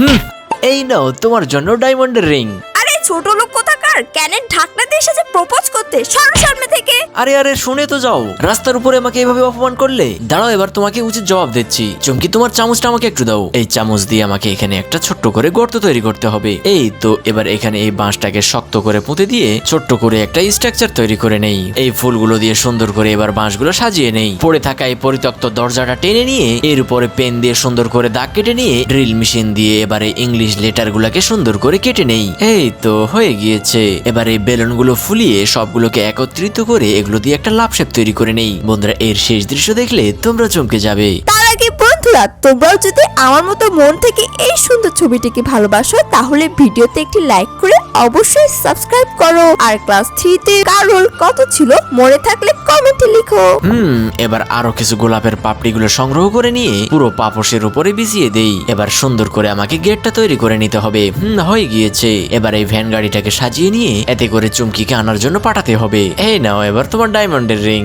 হুম, এই নাও, তোমার জন্য ডায়মন্ডের রিং আরে, ছোট লোক কোথাকার? ক্যানের ঢাকনা দিয়ে এসেছে প্রপোজ করতে, সর সামনে থেকে। আরে আরে, শুনে তো যাও। রাস্তার উপরে আমাকে এভাবে অপমান করলে? দাঁড়াও, এবার তোমাকে উচিত জবাব দিচ্ছি। চুমকি, তোমার চামচটা আমাকে একটু দাও। এই চামচ দিয়ে আমাকে এখানে একটা ছোট্ট করে গর্ত তৈরি করতে হবে। এই তো, এবার এখানে এই বাঁশটাকে শক্ত করে পুঁতে দিয়ে ছোট্ট করে একটা স্ট্রাকচার তৈরি করে নেই। এই ফুলগুলো দিয়ে সুন্দর করে এবার বাঁশগুলো সাজিয়ে নেই। পড়ে থাকা এই পরিত্যক্ত দরজাটা টেনে নিয়ে, এর উপরে পেন দিয়ে সুন্দর করে দাগ কেটে নিয়ে ড্রিল মেশিন দিয়ে এবারে ইংলিশ লেটার গুলাকে সুন্দর করে কেটে নেই। এই তো, হয়ে গিয়েছে। এবার এই বেলুনগুলো ফুলিয়ে সবগুলোকে একত্রিত করে এগুলো দিয়ে একটা লাভ শেপ তৈরি করে নেই। বন্ধুরা, এর শেষ দৃশ্য দেখলে তোমরা চমকে যাবে। বন্ধুরা, তোমরাও যদি আমার মতো মন থেকে এই সুন্দর ছবিটিকে ভালোবাসো, তাহলে ভিডিওতে একটি লাইক করে অবশ্যই সাবস্ক্রাইব করো। আর ক্লাস থ্রিতে কারোর কত ছিল, মনে থাকলে কমেন্টে লিখো। হুম, এবার আরও কিছু গোলাপের পাপড়িগুলো সংগ্রহ করে নিয়ে পুরো পাপোশের উপরে বিছিয়ে দেই। এবার সুন্দর করে আমাকে গেটটা তৈরি করে নিতে হবে। হুম, হয়ে গিয়েছে। এবার এই ভ্যান গাড়িটাকে সাজিয়ে নিয়ে এতে করে চুমকিকে আনার জন্য পাঠাতে হবে। এই নাও, এবার তোমার ডায়মন্ডের রিং